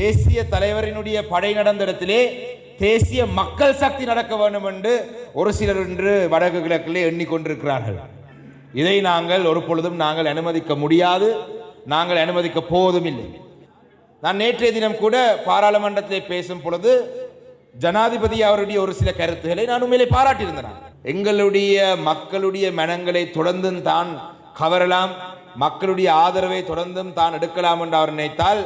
தேசிய தலைவரினுடைய படை நடந்த இடத்திலே தேசிய மக்கள் சக்தி நடக்க வேண்டும் என்று ஒரு சிலர் இன்று வடக்கு கிழக்கிலே எண்ணிக்கொண்டிருக்கிறார்கள். இதை நாங்கள் ஒரு பொழுதும் நாங்கள் அனுமதிக்க முடியாது. நாங்கள் அனுமதிக்க போவதும் இல்லை. நான் நேற்றைய தினம் கூட பாராளுமன்றத்திலே பேசும் பொழுது ஜனாதிபதி அவருடைய ஒரு சில கருத்துக்களை நான் உண்மையிலே பாராட்டியிருந்தேன். எங்களுடைய மக்களுடைய மனங்களை தொடர்ந்தும் தான் கவரலாம் மக்களுடைய ஆதரவை தொடர்ந்தும் தான் எடுக்கலாம் என்று அவர் நினைத்தால்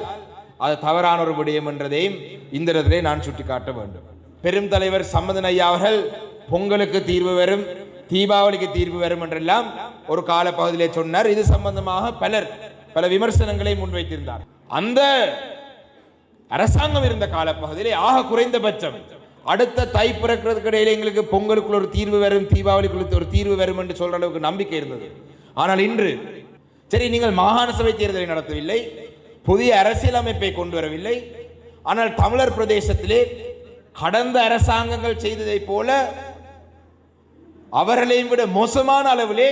அது தவறான ஒரு விடயம் என்றதையும் இந்த இடத்திலே நான் சுட்டிக்காட்ட வேண்டும். பெரும் தலைவர் சம்மதன் ஐயா அவர்கள் பொங்கலுக்கு தீர்வு வரும் தீபாவளிக்கு தீர்வு வரும் என்றெல்லாம் ஒரு காலப்பகுதியிலே சொன்னார். இது சம்பந்தமாக பலர் பல விமர்சனங்களை முன்வைத்திருந்தார். அந்த அரசாங்கம் இருந்த காலப்பகுதியிலே ஆக குறைந்தபட்சம் அடுத்த தை பிறக்கிறதுக்கு இடையில எங்களுக்கு பொங்கலுக்குள்ள ஒரு தீர்வு வரும் தீபாவளிக்குள்ள ஒரு தீர்வு வரும் என்று சொல்ற அளவுக்கு நம்பிக்கை இருந்தது. ஆனால் இன்று சரி நீங்கள் மாகாண சபை தேர்தலை நடத்தவில்லை புதிய அரசியலமைப்பை கொண்டு வரவில்லை. ஆனால் தமிழர் பிரதேசத்திலே கடந்த அரசாங்கங்கள் செய்ததைப் போல அவர்களையும் விட மோசமான அளவிலே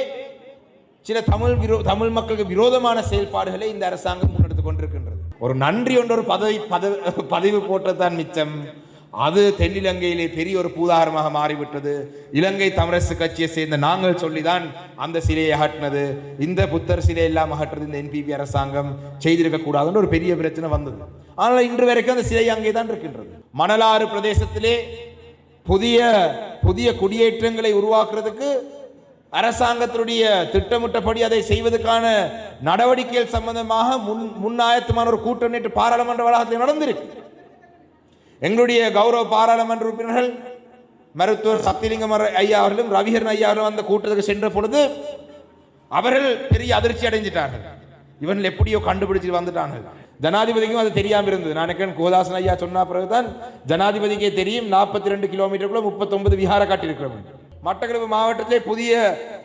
சில தமிழ் விரோ தமிழ் மக்களுக்கு விரோதமான செயல்பாடுகளை இந்த அரசாங்கம் முன்னெடுத்துக் கொண்டிருக்கின்றது. ஒரு நன்றி ஒன்று ஒரு பதவி பதவி பதிவு போட்டதான் மிச்சம். அது தென்னிலங்கையிலே பெரிய ஒரு பூதாகரமாக மாறிவிட்டது. இலங்கை தமிழரசு கட்சியை சேர்ந்த நாங்கள் சொல்லிதான் அந்த சிலையை அகற்றினது. இந்த புத்தர் சிலை எல்லாம் அகற்றது இந்த என்பிபி அரசாங்கம். செய்திருக்க கூடாதுன்னு ஒரு பெரிய பிரச்சனை வந்தது. ஆனால் இன்று வரைக்கும் அந்த சிலை அங்கே தான் இருக்கின்றது. மணலாறு பிரதேசத்திலே புதிய புதிய குடியேற்றங்களை உருவாக்குறதுக்கு அரசாங்கத்தினுடைய திட்டமிட்டபடி அதை செய்வதற்கான நடவடிக்கைகள் சம்பந்தமாக முன் முன்னாயத்தமான ஒரு கூட்டம் நேற்று பாராளுமன்ற வளாகத்தில் நடந்திருக்கு. எங்களுடைய கௌரவ பாராளுமன்ற உறுப்பினர்கள் மருத்துவர் சத்தியலிங்கம் ஐயா அவர்களும் ரவிஹரன் ஐயா அவர்களும் அந்த கூட்டத்துக்கு சென்ற பொழுது அவர்கள் பெரிய அதிர்ச்சி அடைஞ்சிட்டார்கள். இவன் எப்படியோ கண்டுபிடிச்சு வந்துட்டார்கள். ஜனாதிபதிக்கும் அது தெரியாமல் இருந்தது. நான் கோதாசன் ஐயா சொன்ன பிறகுதான் ஜனாதிபதிக்கே தெரியும் நாற்பத்தி ரெண்டு கிலோமீட்டருக்குள்ள முப்பத்தொன்பது விஹார காட்டியிருக்கிறோம் மட்டக்களப்பு மாவட்டத்திலே புதிய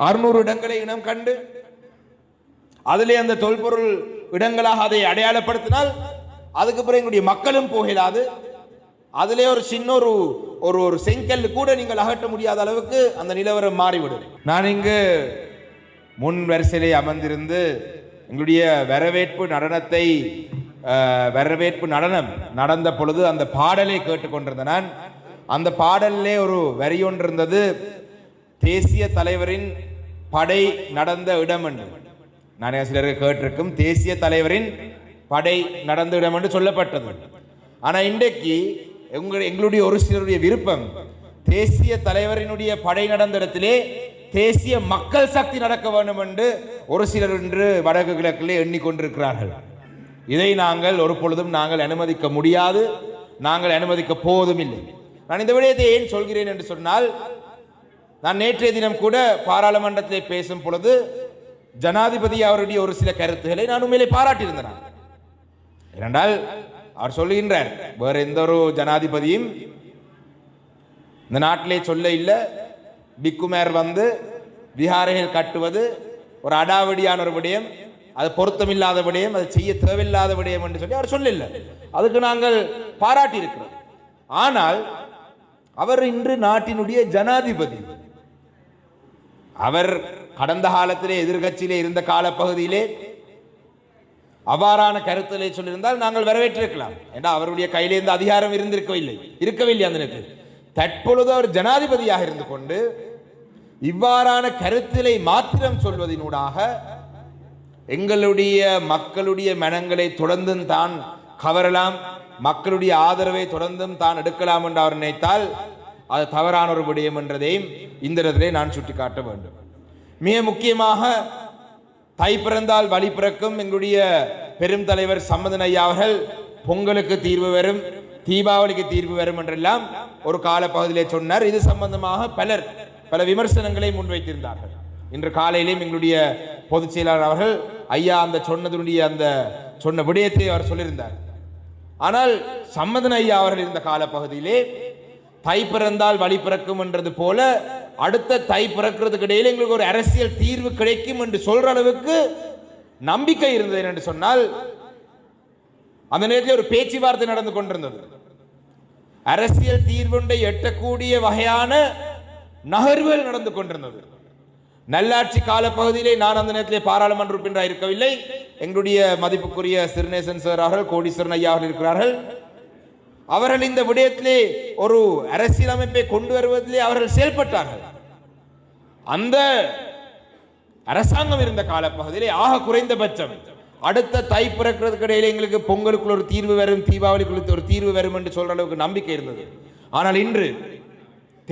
அறுநூறு இடங்களை இனம் கண்டு அதிலே அந்த தொல்பொருள் இடங்களாக அதை அடையாளப்படுத்தினால் அதுக்கு பிறகு எங்களுடைய மக்களும் போகலாது அதிலே ஒரு சின்ன ஒரு ஒரு ஒரு செங்கல் கூட நீங்கள் அகற்ற முடியாத அளவுக்கு அந்த நிலவரம் மாறிவிடும். நான் இங்கு முன் வரிசையிலே அமர்ந்திருந்து எங்களுடைய வரவேற்பு நடனத்தை வரவேற்பு நடனம் நடந்த பொழுது அந்த பாடலை கேட்டுக்கொண்டிருந்த நான் அந்த பாடலிலே ஒரு வரி ஒன்று இருந்தது தேசிய தலைவரின் படை நடந்த இடம் என்று. நான் சிலருக்கு கேட்டிருக்கும் தேசிய தலைவரின் படை நடந்த இடம் என்று சொல்லப்பட்டது. ஆனால் இன்றைக்கு எங்களுடைய எங்களுடைய ஒரு சிலருடைய விருப்பம் தேசிய தலைவரினுடைய படை நடந்த இடத்திலே தேசிய மக்கள் சக்தி நடக்க வேண்டும் என்று ஒரு சிலர் இன்று வடக்கு கிழக்கிலே எண்ணிக்கொண்டிருக்கிறார்கள். இதை நாங்கள் ஒரு பொழுதும் நாங்கள் அனுமதிக்க முடியாது நாங்கள் அனுமதிக்க போவதும் இல்லை. நான் இந்த விடயத்தை ஏன் சொல்கிறேன் என்று சொன்னால் நான் நேற்றைய தினம் கூட பாராளுமன்றத்திலே பேசும் பொழுது ஜனாதிபதி அவருடைய ஒரு சில கருத்துக்களை நான் உண்மையிலே பாராட்டியிருந்தேன். ஏனென்றால் அவர் சொல்லுகின்றார் வேற எந்த ஒரு ஜனாதிபதியும் இந்த நாட்டிலே சொல்ல இல்லை. பிக்குமேர் வந்து விஹாரைகள் கட்டுவது ஒரு அடாவடியான ஒரு விடயம். அது பொருத்தமில்லாத விடயம் அது செய்ய தேவையில்லாத விடயம் என்று சொல்லி அவர் சொல்லல அதுக்கு நாங்கள் பாராட்டி இருக்கிறோம் ஆனால் அவர் இன்று நாட்டினுடைய ஜனாதிபதி. அவர் கடந்த காலத்திலே எதிர்கட்சியிலே இருந்த காலப்பகுதியிலே அவ்வாறான கருத்துக்களை சொல்லியிருந்தால் நாங்கள் வரவேற்றிருக்கலாம். ஏன்னா அவருடைய கையிலே இந்த அதிகாரம் இருந்திருக்கவில்லை. இருக்கவில்லை அந்த நேரத்தில். தற்பொழுது அவர் ஜனாதிபதியாக இருந்து கொண்டு இவ்வாறான கருத்திலை மாத்திரம் சொல்வதனூடாக எங்களுடைய மக்களுடைய மனங்களை தொடர்ந்தும் தான் கவரலாம் மக்களுடைய ஆதரவை தொடர்ந்தும் தான் எடுக்கலாம் என்று அவர் நினைத்தால் அது தவறான ஒரு விடயம் என்றதையும் இந்த இடத்திலே நான் சுட்டிக்காட்ட வேண்டும். மிக முக்கியமாக தை பிறந்தால் வழி பிறக்கும். எங்களுடைய பெரும் தலைவர் சம்மதன் ஐயா அவர்கள் பொங்கலுக்கு தீர்வு வரும் தீபாவளிக்கு தீர்வு வரும் என்றெல்லாம் ஒரு காலப்பகுதியிலே சொன்னார். இது சம்பந்தமாக பலர் பல விமர்சனங்களை முன்வைத்திருந்தார்கள். இன்று காலையிலேயும் எங்களுடைய பொதுச் செயலாளர் அவர்கள் ஐயா அந்த சொன்னதனுடைய அந்த சொன்ன விடயத்தை அவர் சொல்லியிருந்தார். ஆனால் சம்மதன் ஐயா அவர்கள் இருந்த காலப்பகுதியிலே தை பிறந்தால் வழி பிறக்கும் என்றது போல அடுத்த தை பிறக்கிறதுக்கு இடையில எங்களுக்கு ஒரு அரசியல் தீர்வு கிடைக்கும் என்று சொல்ற அளவுக்கு நம்பிக்கை இருந்தது என்று சொன்னால் அந்த நேரத்தில் ஒரு பேச்சுவார்த்தை நடந்து கொண்டிருந்தது. அரசியல் தீர்வுண்டை எட்டக்கூடிய வகையான நகர்வுகள் நடந்து கொண்டிருந்தது. நல்லாட்சி காலப்பகுதியிலே நான் அந்த நேரத்திலே பாராளுமன்ற உறுப்பினராக இருக்கவில்லை. எங்களுடைய மதிப்புக்குரிய சிறுநேசன் சார் அவர்கள் கோடீஸ்வரன் ஐயா அவர்கள் இருக்கிறார்கள். அவர்கள் இந்த விடயத்திலே ஒரு அரசியலமைப்பை கொண்டு வருவதிலே அவர்கள் செயல்பட்டார்கள். அந்த அரசாங்கம் இருந்த காலப்பகுதியிலே ஆக குறைந்தபட்சம் அடுத்த தை பிறக்கிறதுக்கு இடையில எங்களுக்கு பொங்கலுக்குள்ள ஒரு தீர்வு வரும் தீபாவளிக்குள்ள ஒரு தீர்வு வரும் என்று சொல்ற அளவுக்கு நம்பிக்கை இருந்தது. ஆனால் இன்று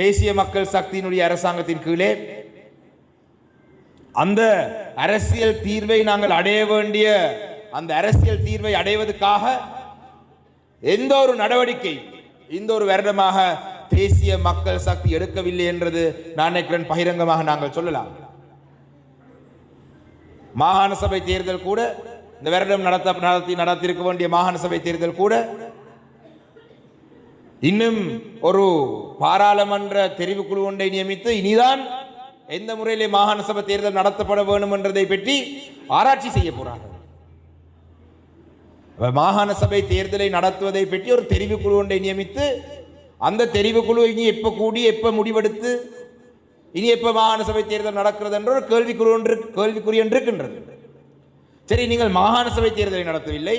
தேசிய மக்கள் சக்தியினுடைய அரசாங்கத்தின் கீழே அந்த அரசியல் தீர்வை நாங்கள் அடைய வேண்டிய அந்த அரசியல் தீர்வை அடைவதற்காக எந்த ஒரு நடவடிக்கை இந்த ஒரு வருடமாக தேசிய மக்கள் சக்தி எடுக்கவில்லை என்றது நான் நினைக்கிறேன் பகிரங்கமாக நாங்கள் சொல்லலாம். மாகாண சபை தேர்தல் கூட இந்த வருடம் நடத்த நடத்தி நடத்திருக்க வேண்டிய மாகாண சபை தேர்தல் கூட இன்னும் ஒரு பாராளுமன்ற தெரிவுக்குழு ஒன்றை நியமித்து இனிதான் எந்த முறையிலே மாகாண சபை தேர்தல் நடத்தப்பட வேண்டும் என்றதை பற்றி ஆராய்ச்சி செய்ய போறாங்க மாகாண சபை தேர்தலை நடத்துவதை பற்றி ஒரு தெரிவுக்குழு ஒன்றை நியமித்து அந்த தெரிவுக்குழு இனி எப்போ கூடி எப்போ முடிவெடுத்து இனி எப்போ மாகாண சபை தேர்தல் நடக்கிறது என்ற ஒரு கேள்விக்குழு ஒன்று கேள்விக்குறி என்று இருக்கின்றது. சரி நீங்கள் மாகாண சபை தேர்தலை நடத்தவில்லை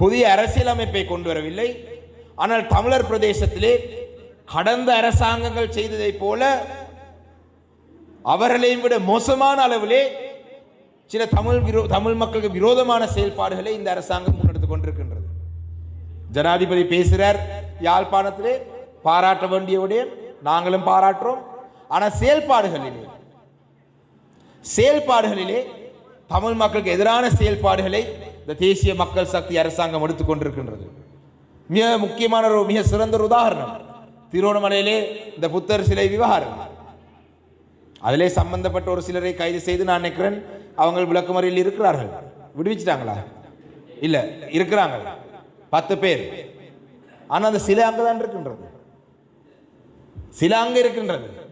புதிய அரசியலமைப்பை கொண்டு வரவில்லை ஆனால் தமிழர் பிரதேசத்திலே கடந்த அரசாங்கங்கள் செய்ததைப் போல அவர்களையும் விட மோசமான அளவிலே சில தமிழ் விரோ தமிழ் மக்களுக்கு விரோதமான செயல்பாடுகளை இந்த அரசாங்கம் முன்னெடுத்துக் கொண்டிருக்கின்றது. ஜனாதிபதி பேசுகிறார் யாழ்ப்பாணத்திலே பாராட்ட வேண்டிய நாங்களும் பாராட்டுறோம். ஆனால் செயல்பாடுகளிலே செயல்பாடுகளிலே தமிழ் மக்களுக்கு எதிரான செயல்பாடுகளை இந்த தேசிய மக்கள் சக்தி அரசாங்கம் எடுத்துக் கொண்டிருக்கின்றது. மிக முக்கியமான ஒரு மிக சிறந்த ஒரு உதாரணம் திருவண்ணாமலையிலே இந்த புத்தர் சிலை விவகாரம். அதிலே சம்பந்தப்பட்ட ஒரு சிலரை கைது செய்து நான் நினைக்கிறேன் அவங்க விளக்குமறையில் இருக்கிறார்கள். விடுவிச்சிட்டாங்களா? இல்ல இருக்கிறாங்க. பத்து பேர். ஆனா அந்த சிலை அங்கதான் இருக்கின்றது. சிலை அங்க இருக்கின்றது.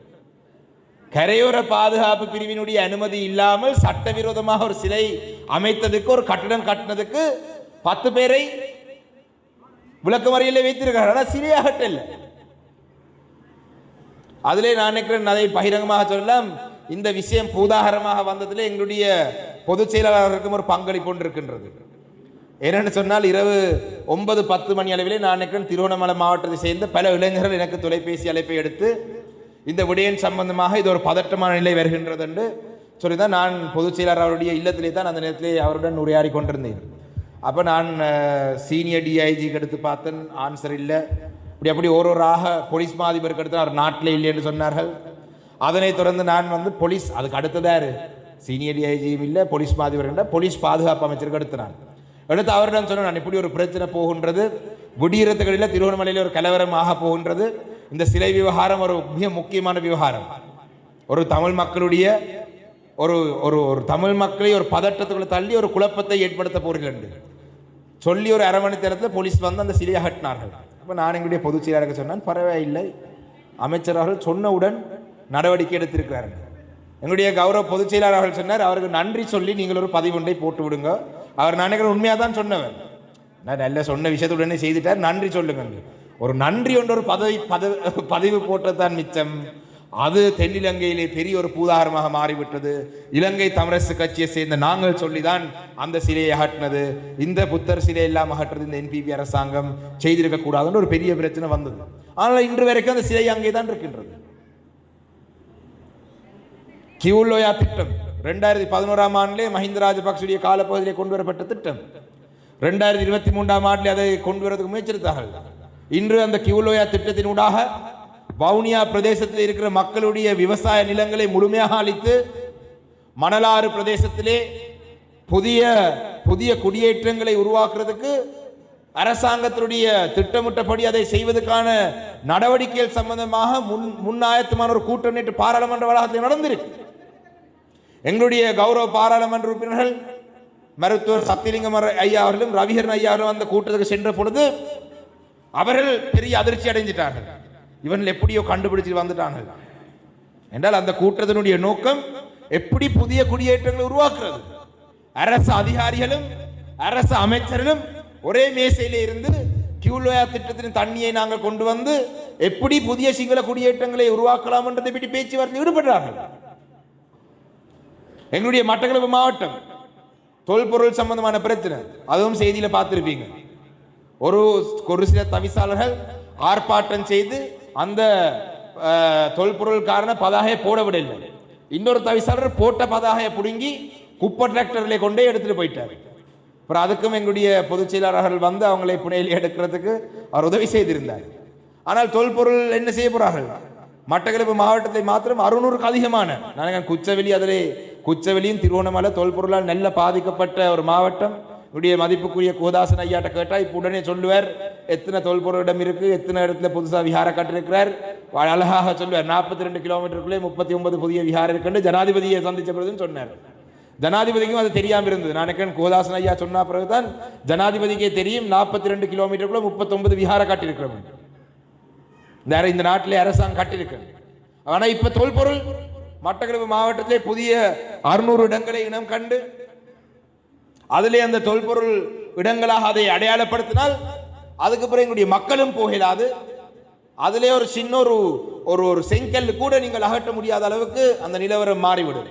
கரையோர பாதுகாப்பு பிரிவினுடைய அனுமதி இல்லாமல் சட்டவிரோதமாக ஒரு சிலை அமைத்ததுக்கு ஒரு கட்டடம் கட்டினதுக்கு பத்து பேரை விளக்குமறையில் வைத்திருக்கிறார் ஆனால் சிலையாகட்ட இல்லை. அதிலே நான் நினைக்கிறேன் அதை பகிரங்கமாக சொல்லலாம். இந்த விஷயம் பூதாகரமாக வந்ததில் எங்களுடைய பொதுச் செயலாளருக்கும் ஒரு பங்களிப்பு ஒன்று இருக்கின்றது. என்னென்னு சொன்னால் இரவு ஒன்பது பத்து மணி அளவிலே நான் நினைக்கிறேன் திருவண்ணாமலை மாவட்டத்தை சேர்ந்த பல இளைஞர்கள் எனக்கு தொலைபேசி அழைப்பை எடுத்து இந்த விடயம் சம்பந்தமாக இது ஒரு பதட்டமான நிலை வருகின்றது என்று சொல்லி தான் நான் பொதுச் செயலாளர் அவருடைய இல்லத்திலே தான் அந்த நேரத்திலே அவருடன் உரையாடி கொண்டிருந்தேன். அப்போ நான் சீனியர் டிஐஜிக்கு எடுத்து பார்த்தேன். ஆன்சர் இல்லை. இப்படி அப்படி ஒரு ஒரு ஆக போலீஸ் மாதிபருக்கு எடுத்து அவர் நாட்டில் இல்லை என்று சொன்னார்கள். அதனைத் தொடர்ந்து நான் வந்து போலீஸ் அதுக்கு அடுத்ததாரு சீனியர் டிஐஜியும் இல்லை போலீஸ் மாதிபர் போலீஸ் பாதுகாப்பு அமைச்சருக்கு எடுத்து நான். எடுத்து அவரிடம் சொன்னேன் நான் இப்படி ஒரு பிரச்சனை போகின்றது. குடியிருத்துகளில் திருவண்ணாமலையில் ஒரு கலவரம் ஆக போகின்றது. இந்த சிலை விவகாரம் ஒரு மிக முக்கியமான விவகாரம். ஒரு தமிழ் மக்களுடைய ஒரு ஒரு ஒரு தமிழ் மக்களை ஒரு பதட்டத்துக்குள்ள தள்ளி ஒரு குழப்பத்தை ஏற்படுத்த போகிறீர்கள் என்று. சொல்லி ஒரு அரை மணி நேரத்தில் போலீஸ் வந்து அந்த சிலையை அகட்டினார்கள் அப்போ நான் எங்களுடைய பொதுச் செயலாளருக்கு சொன்னேன் பரவாயில்லை. அமைச்சர் அவர்கள் சொன்னவுடன் நடவடிக்கை எடுத்திருக்கிறார்கள் எங்களுடைய கௌரவ பொதுச் செயலாளர் அவர்கள் சொன்னார் அவருக்கு நன்றி சொல்லி நீங்கள் ஒரு பதிவுண்டை போட்டு விடுங்க. அவர் நான் உண்மையாக தான் சொன்னவர். நான் நல்ல சொன்ன விஷயத்துடனே செய்துட்டார் நன்றி சொல்லுங்க ஒரு நன்றி ஒன்று ஒரு பதவி பதவி பதிவு போட்டதான் மிச்சம். அது தென்னிலங்கையிலே பெரிய ஒரு பூதாகரமாக மாறிவிட்டது. இலங்கை தமிழரசு கட்சியை சேர்ந்த நாங்கள் சொல்லிதான் அந்த சிலையை அகற்றினது. இந்த புத்தர் சிலை எல்லாம் அகற்றது இந்த என்பிபி அரசாங்கம். செய்திருக்க கூடாதுன்னு ஒரு பெரிய பிரச்சனை வந்தது. ஆனால் இன்று வரைக்கும் அந்த சிலை அங்கே தான் இருக்கின்றது. கியூலோயா திட்டம். ரெண்டாயிரத்தி பதினோராம் ஆண்டிலே மஹிந்த ராஜபக்சுடைய காலப்பகுதியிலே கொண்டு வரப்பட்ட திட்டம். ரெண்டாயிரத்தி இருபத்தி மூன்றாம் ஆண்டிலே அதை கொண்டு வரதுக்கு முயற்சித்தார்கள். இன்று அந்த கியூலோயா திட்டத்தினூடாக வவுனியா பிரதேசத்தில் இருக்கிற மக்களுடைய விவசாய நிலங்களை முழுமையாக அளித்து மணலாறு பிரதேசத்திலே புதிய புதிய குடியேற்றங்களை உருவாக்குறதுக்கு அரசாங்கத்தினுடைய திட்டமிட்டபடி அதை செய்வதற்கான நடவடிக்கைகள் சம்பந்தமாக முன் முன்னாயத்தமான ஒரு கூட்டம் நேற்று பாராளுமன்ற வளாகத்தில் நடந்திருக்கு. எங்களுடைய கௌரவ பாராளுமன்ற உறுப்பினர்கள் மருத்துவர் சத்தியலிங்கம் ஐயா அவர்களும் ரவிகரன் ஐயா அவர்களும் அந்த கூட்டத்துக்கு சென்ற பொழுது அவர்கள் பெரிய அதிர்ச்சி அடைஞ்சிட்டார்கள். இவர்கள் எப்படியோ கண்டுபிடிச்சு வந்துட்டார்கள். என்றால் அந்த கூட்டத்தினுடைய நோக்கம் எப்படி புதிய குடியேற்றங்களை உருவாக்குறது? அரசு அதிகாரிகளும் அரசு அமைச்சர்களும் ஒரே மேசையில் இருந்து கியூலோயா திட்டத்தின் தண்ணியை நாங்கள் கொண்டு வந்து எப்படி புதிய சிங்கள குடியேற்றங்களை உருவாக்கலாம் என்றதை பற்றி பேச்சுவார்த்தை ஈடுபடுறார்கள் எங்களுடைய மட்டக்களப்பு மாவட்டம். தொல்பொருள் சம்பந்தமான பிரச்சனை. அதுவும் செய்தியில பார்த்துருப்பீங்க. ஒரு ஒரு சில தவிசாளர்கள் ஆர்ப்பாட்டம் செய்து அந்த தொல்பொருள் காரண பதாகையை போட விடவில்லை இன்னொரு தவிசாளர் போட்ட பதாகையை பிடுங்கி குப்பை டிராக்டர்களை கொண்டே எடுத்துட்டு போயிட்டார். அப்புறம் அதுக்கும் எங்களுடைய பொதுச் செயலாளர்கள் வந்து அவங்களை புனையில் எடுக்கிறதுக்கு அவர் உதவி செய்திருந்தார். ஆனால் தொல்பொருள் என்ன செய்ய போறார்கள்? மட்டக்களப்பு மாவட்டத்தை மாத்திரம் அறுநூறுக்கு அதிகமான. நான் குச்சவெளி அதிலே குச்சவெளியும் திருவோணமலை தொல்பொருளால் நல்ல பாதிக்கப்பட்ட ஒரு மாவட்டம். உடைய மதிப்புக்குரிய கோதாசன் ஐயாட்ட கேட்டால் இப்போ உடனே சொல்லுவார் எத்தனை தொல்பொருளிடம் இருக்கு? எத்தனை இடத்துல புதுசாக விஹார கட்டிருக்கிறார்? அழகாக சொல்லுவார் நாற்பத்தி ரெண்டு கிலோமீட்டருக்குள்ளே முப்பத்தி ஒன்பது புதிய விஹாரம் இருக்குன்னு ஜனாதிபதியை சந்திச்ச பிறகுன்னு சொன்னார். ஜனாதிபதிக்கும் அது தெரியாமல் இருந்தது. நான் நினைக்கிறேன் கோதாசன் ஐயா சொன்ன பிறகுதான் ஜனாதிபதிக்கே தெரியும் நாற்பத்தி ரெண்டு கிலோமீட்டருக்குள்ளே முப்பத்தொன்பது விஹார கட்டியிருக்கிறோம் இந்த இந்த நாட்டிலே அரசாங்கம் கட்டியிருக்கு. ஆனால் இப்போ தொல்பொருள் மட்டக்களப்பு மாவட்டத்திலே புதிய அறுநூறு இடங்களை இனம் கண்டு அதிலே அந்த தொல்பொருள் இடங்களாக அதை அடையாளப்படுத்தினால் அதுக்கு பிறகு எங்களுடைய மக்களும் போகலாது அதிலே ஒரு சின்ன ஒரு ஒரு ஒரு செங்கல் கூட நீங்கள் அகற்ற முடியாத அளவுக்கு அந்த நிலவரம் மாறிவிடும்.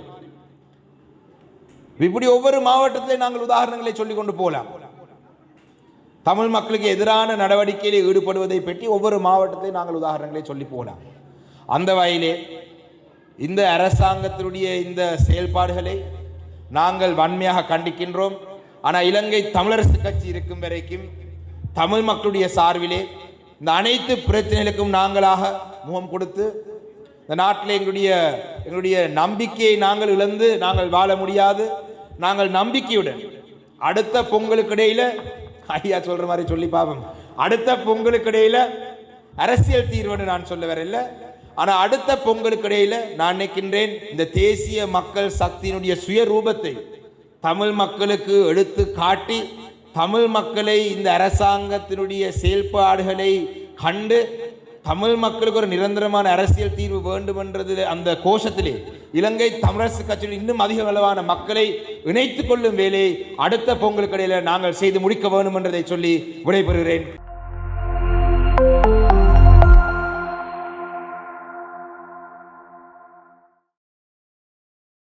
இப்படி ஒவ்வொரு மாவட்டத்திலே நாங்கள் உதாரணங்களை சொல்லிக் கொண்டு போகலாம். தமிழ் மக்களுக்கு எதிரான நடவடிக்கையில் ஈடுபடுவதை பற்றி ஒவ்வொரு மாவட்டத்திலையும் நாங்கள் உதாரணங்களை சொல்லி போகலாம். அந்த வகையிலே இந்த அரசாங்கத்தினுடைய இந்த செயல்பாடுகளை நாங்கள் வன்மையாக கண்டிக்கின்றோம். ஆனால் இலங்கை தமிழரசு கட்சி இருக்கும் வரைக்கும் தமிழ் மக்களுடைய சார்பிலே இந்த அனைத்து பிரச்சனைகளுக்கும் நாங்களாக முகம் கொடுத்து இந்த நாட்டில் எங்களுடைய எங்களுடைய நம்பிக்கையை நாங்கள் இழந்து நாங்கள் வாழ முடியாது. நாங்கள் நம்பிக்கையுடன் அடுத்த பொங்கலுக்கு இடையில ஐயா சொல்ற மாதிரி சொல்லி பார்ப்போம் அடுத்த பொங்கலுக்கு இடையில அரசியல் தீர்வுன்னு நான் சொல்ல வரல ஆனா அடுத்த பொங்கலுக்கு இடையில நான் நினைக்கின்றேன் இந்த தேசிய மக்கள் சக்தியினுடைய சுயரூபத்தை தமிழ் மக்களுக்கு எடுத்து காட்டி தமிழ் மக்களை இந்த அரசாங்கத்தினுடைய செயல்பாடுகளை கண்டு தமிழ் மக்களுக்கு ஒரு நிரந்தரமான அரசியல் தீர்வு வேண்டும் என்றது அந்த கோஷத்திலே இலங்கை தமிழரசு கட்சியில் இன்னும் அதிக அளவான மக்களை இணைத்துக் கொள்ளும் வேலையை அடுத்த பொங்கலுக்கு இடையில நாங்கள் செய்து முடிக்க வேண்டும் என்றதை சொல்லி விடைபெறுகிறேன்.